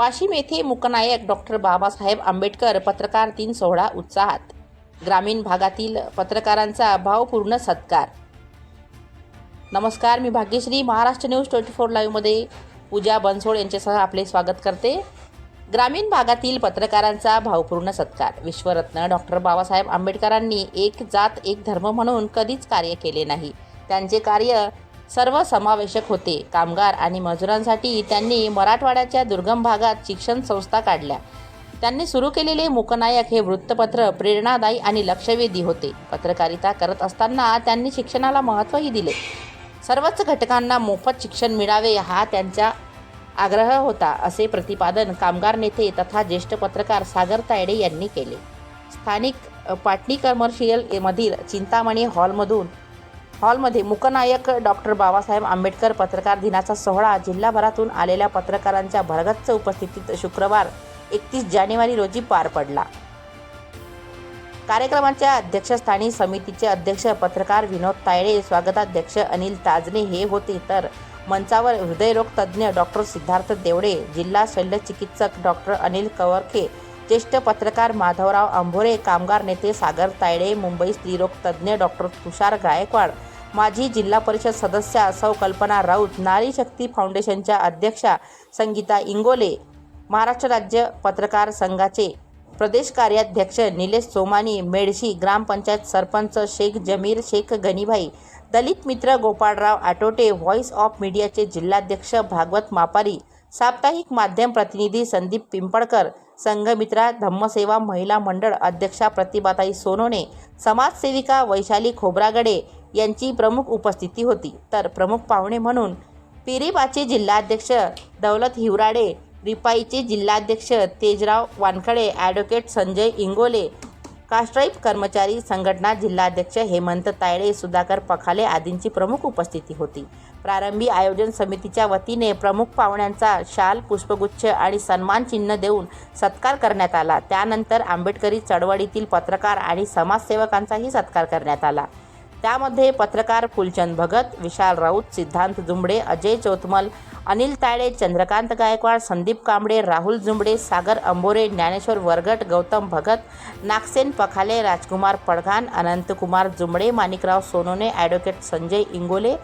वाशिम येथे मुकनायक डॉक्टर बाबासाहेब आंबेडकर पत्रकार दिन सोहळा उत्साहात. ग्रामीण भागातील पत्रकारांचा भावपूर्ण सत्कार. नमस्कार मी Bhagyashree. Maharashtra news twenty four लाईव्हमध्ये Pooja Bansod यांच्यासह आपले स्वागत करते. ग्रामीण भागातील पत्रकारांचा भावपूर्ण सत्कार. विश्वरत्न डॉक्टर बाबासाहेब आंबेडकरांनी एक जात एक धर्म म्हणून कधीच कार्य केले नाही. त्यांचे कार्य सर्व समावेशक होते. कामगार आणि मजुरांसाठी त्यांनी मराठवाड्याच्या दुर्गम भागात शिक्षण संस्था काढल्या. त्यांनी सुरू केलेले मुकनायक हे वृत्तपत्र प्रेरणादायी आणि लक्षवेधी होते. पत्रकारिता करत असताना त्यांनी शिक्षणाला महत्त्वही दिले. सर्वच घटकांना मोफत शिक्षण मिळावे हा त्यांचा आग्रह होता असे प्रतिपादन कामगार नेते तथा ज्येष्ठ पत्रकार सागर तायडे यांनी केले. स्थानिक पाटणी कमर्शियल मधील चिंतामणी हॉलमधून हॉलमध्ये मुकनायक डॉक्टर बाबासाहेब आंबेडकर पत्रकार दिनाचा सोहळा जिल्हाभरातून आलेल्या पत्रकारांच्या भरगच्च उपस्थितीत शुक्रवार एकतीस जानेवारी रोजी पार पडला. कार्यक्रमाच्या अध्यक्षस्थानी समितीचे अध्यक्ष पत्रकार विनोद तायडे स्वागताध्यक्ष अनिल ताजने हे होते. तर मंचावर हृदयरोग तज्ज्ञ डॉक्टर सिद्धार्थ देवडे जिल्हा शल्यचिकित्सक डॉक्टर अनिल कवरखे ज्येष्ठ पत्रकार माधवराव आंभोरे कामगार नेते सागर तायडे मुंबई स्त्रीरोग तज्ज्ञ डॉक्टर तुषार गायकवाड माजी जिल्हा परिषद सदस्या सौ कल्पना राऊत नारी शक्ती फाउंडेशनच्या अध्यक्षा संगीता इंगोले महाराष्ट्र राज्य पत्रकार संघाचे प्रदेश कार्याध्यक्ष निलेश सोमानी मेडशी ग्रामपंचायत सरपंच शेख जमीर शेख गनीभाई दलित मित्र गोपाळराव आटोटे व्हॉइस ऑफ मीडियाचे जिल्हाध्यक्ष भागवत मापारी साप्ताहिक माध्यम प्रतिनिधी संदीप पिंपळकर संघमित्रा धम्मसेवा महिला मंडळ अध्यक्षा प्रतिभाताई सोनोने समाजसेविका वैशाली खोब्रागडे यांची प्रमुख उपस्थिती होती. तर प्रमुख पाहुणे म्हणून पिरीबाचे जिल्हाध्यक्ष दौलत हिवराडे रिपाईचे जिल्हाध्यक्ष तेजराव वानखडे ॲडव्होकेट संजय इंगोले कास्ट्राईप कर्मचारी संघटना जिल्हाध्यक्ष हेमंत तायडे सुधाकर पखाले आदींची प्रमुख उपस्थिती होती. प्रारंभी आयोजन समितीच्या वतीने प्रमुख पाहुण्यांचा शाल पुष्पगुच्छ आणि सन्मान चिन्ह देऊन सत्कार करण्यात आला. त्यानंतर आंबेडकरी चळवळीतील पत्रकार आणि समाजसेवकांचाही सत्कार करण्यात आला. त्यामध्ये पत्रकार फुलचंद भगत विशाल राऊत सिद्धांत जुंबडे अजय चौतमल अनिल तायडे चंद्रकांत गायकवाड संदीप कांबळे राहुल जुंबडे सागर अंबोरे ज्ञानेश्वर वरगट गौतम भगत नागसेन पखाले राजकुमार पडघान अनंतकुमार जुंबडे माणिकराव सोनोने ॲडव्होकेट संजय इंगोले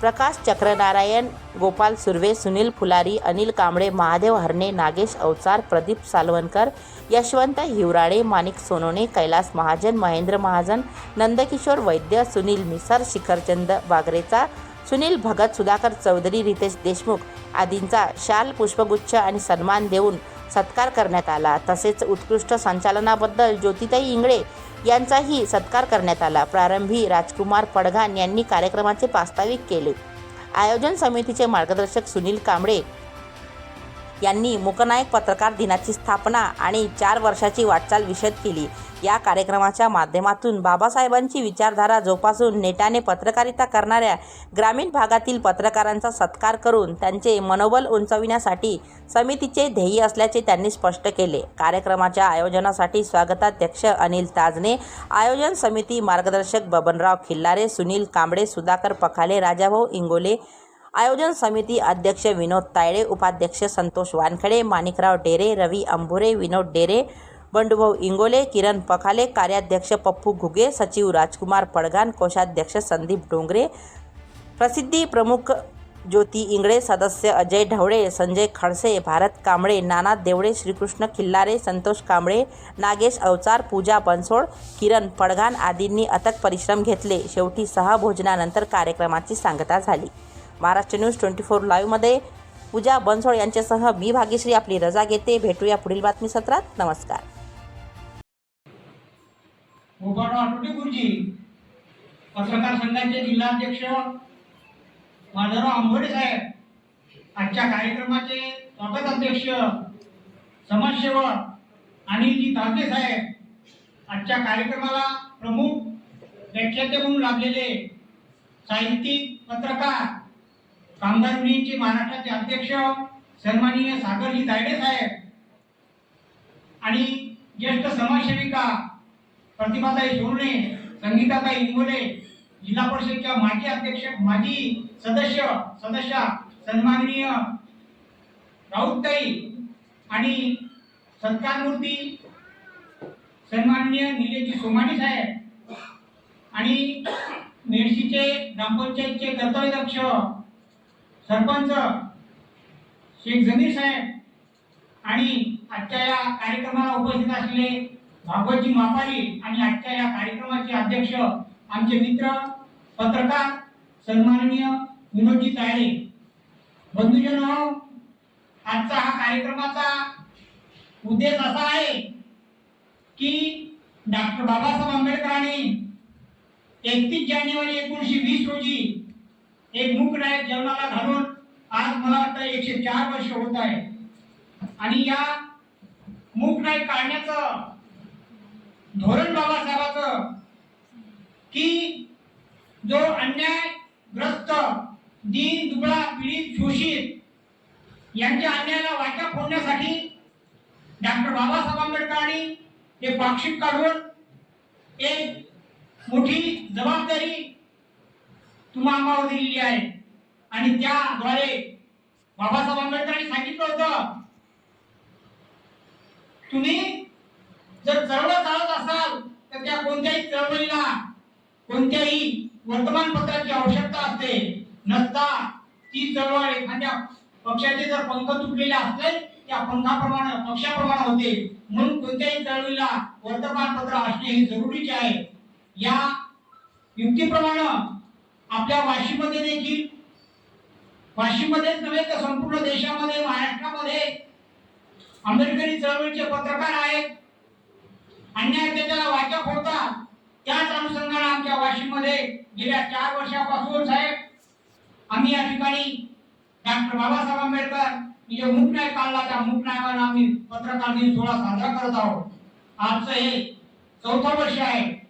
प्रकाश चक्रनारायण गोपाल सुर्वे सुनील फुलारी अनिल कांबळे महादेव हरणे नागेश अवचार प्रदीप सालवणकर यशवंत हिवराळे माणिक सोनोने कैलास महाजन महेंद्र महाजन नंदकिशोर वैद्य सुनील मिसर शिखरचंद बागरेचा सुनील भगत सुधाकर चौधरी रितेश देशमुख आदींचा शाल पुष्पगुच्छ आणि सन्मान देऊन सत्कार करण्यात आला. तसेच उत्कृष्ट संचालनाबद्दल ज्योतिताई इंगळे यांचाही सत्कार करण्यात आला. प्रारंभी राजकुमार पडघान यांनी कार्यक्रमाचे प्रास्ताविक केले. आयोजन समितीचे मार्गदर्शक सुनील कांबळे यांनी मुकनायक पत्रकार दिनाची स्थापना आणि चार वर्षाची वाटचाल विशद केली. या कार्यक्रमाच्या माध्यमातून बाबासाहेबांची विचारधारा जोपासून नेटाने पत्रकारिता करणाऱ्या ग्रामीण भागातील पत्रकारांचा सत्कार करून त्यांचे मनोबल उंचाविण्यासाठी समितीचे ध्येय असल्याचे त्यांनी स्पष्ट केले. कार्यक्रमाच्या आयोजनासाठी स्वागताध्यक्ष अनिल ताजने आयोजन समिती मार्गदर्शक बबनराव खिल्लारे सुनील कांबळे सुधाकर पखाले राजाभाऊ इंगोले आयोजन समिती अध्यक्ष विनोद तायडे उपाध्यक्ष संतोष वानखडे माणिकराव डेरे रवी अंभुरे विनोद डेरे बंडूभाऊ इंगोले किरण पखाले कार्याध्यक्ष पप्पू घुगे सचिव राजकुमार पडगान कोषाध्यक्ष संदीप डोंगरे प्रसिद्धी प्रमुख ज्योती इंगळे सदस्य अजय ढवळे संजय खडसे भारत कांबळे नाना देवळे श्रीकृष्ण खिल्लारे संतोष कांबळे नागेश अवचार पूजा बनसोड किरण पडघान आदींनी अथक परिश्रम घेतले. शेवटी सहभोजनानंतर कार्यक्रमाची सांगता झाली. महाराष्ट्र न्यूज ट्वेंटी फोर लाईव्हमध्ये पूजा बनसोड यांच्यासह मी भाग्यश्री आपली रजा घेते. भेटूया पुढील बातमी सत्रात. नमस्कार. पत्रकार संघाचे जिल्हाध्यक्ष माधवराव आंबोडे साहेब आजच्या कार्यक्रमाचे स्वागत अध्यक्ष समाजसेवक अनिलजी तारके साहेब आजच्या कार्यक्रमाला प्रमुख व्याख्याते म्हणून लाभलेले साहित्यिक पत्रकार कामगार युनियनचे महाराष्ट्राचे अध्यक्ष सन्माननीय सागरजी तायडे साहेब आणि ज्येष्ठ समाजसेविका प्रतिभाताई सोरणे संगीताताई इंगोले जिल्हा परिषदेच्या माजी अध्यक्ष माजी सदस्य सदस्या सन्माननीय राऊतताई आणि सत्कारमूर्ती सन्माननीय निलेजी सोमाणी साहेब आणि मेडशीचे ग्रामपंचायतचे कर्तव्यदक्ष सरपंच शेख जमीर साहेब आणि आजच्या या कार्यक्रमाला उपस्थित असलेले भागवतजी मापारी आणि आजच्या या कार्यक्रमाचे अध्यक्ष आमचे मित्र पत्रकार सन्माननीय विनोदजी तायडे. बंधुजन हो, आजचा हा कार्यक्रमाचा उद्देश असा आहे की डॉक्टर बाबासाहेब आंबेडकरांनी एकतीस जानेवारी एकोणीसशे वीस रोजी एक मूकनायक जन्माला घालून आज मला वाटतं एकशे चार वर्ष होत आहे. आणि या मूकनायक काढण्याचं धोरण बाबासाहेबाचं की जो अन्यायग्रस्त दीन दुबळा पीडित शोषित यांच्या अन्यायाला वाचा फोडण्यासाठी डॉक्टर बाबासाहेब आंबेडकरांनी हे पाक्षिक काढून एक मोठी जबाबदारी तुम्हा दिलेली आहे. आणि त्याद्वारे बाबासाहेब आंबेडकरांनी सांगितलं होतं. तुम्ही जर चळवळ चालत असाल तर त्या कोणत्याही चळवळीला कोणत्याही वर्तमानपत्राची आवश्यकता असते. नसता ती चळवळ एखाद्या पक्षाचे जर पंख तुटलेले असले त्या पंखाप्रमाणे पक्षाप्रमाणे होते. म्हणून कोणत्याही चळवळीला वर्तमानपत्र असणे हे जरुरीचे आहे. या युक्तीप्रमाणे आपल्या वाशीमध्ये देखील. वाशीमध्येच नव्हे तर संपूर्ण देशामध्ये महाराष्ट्रामध्ये आंबेडकरी चळवळीचे पत्रकार आहेत. अन्याय त्याला वाचा फोडतात त्याच अनुषंगाने आमच्या वाशीमध्ये गेल्या चार वर्षापासून साहेब आम्ही या ठिकाणी डॉक्टर बाबासाहेब आंबेडकर जो मुकनाय काढला त्या मुकनायकाला आम्ही पत्रकार दिन सोहळा साजरा करत आहोत. आजचं हे चौथं वर्ष आहे.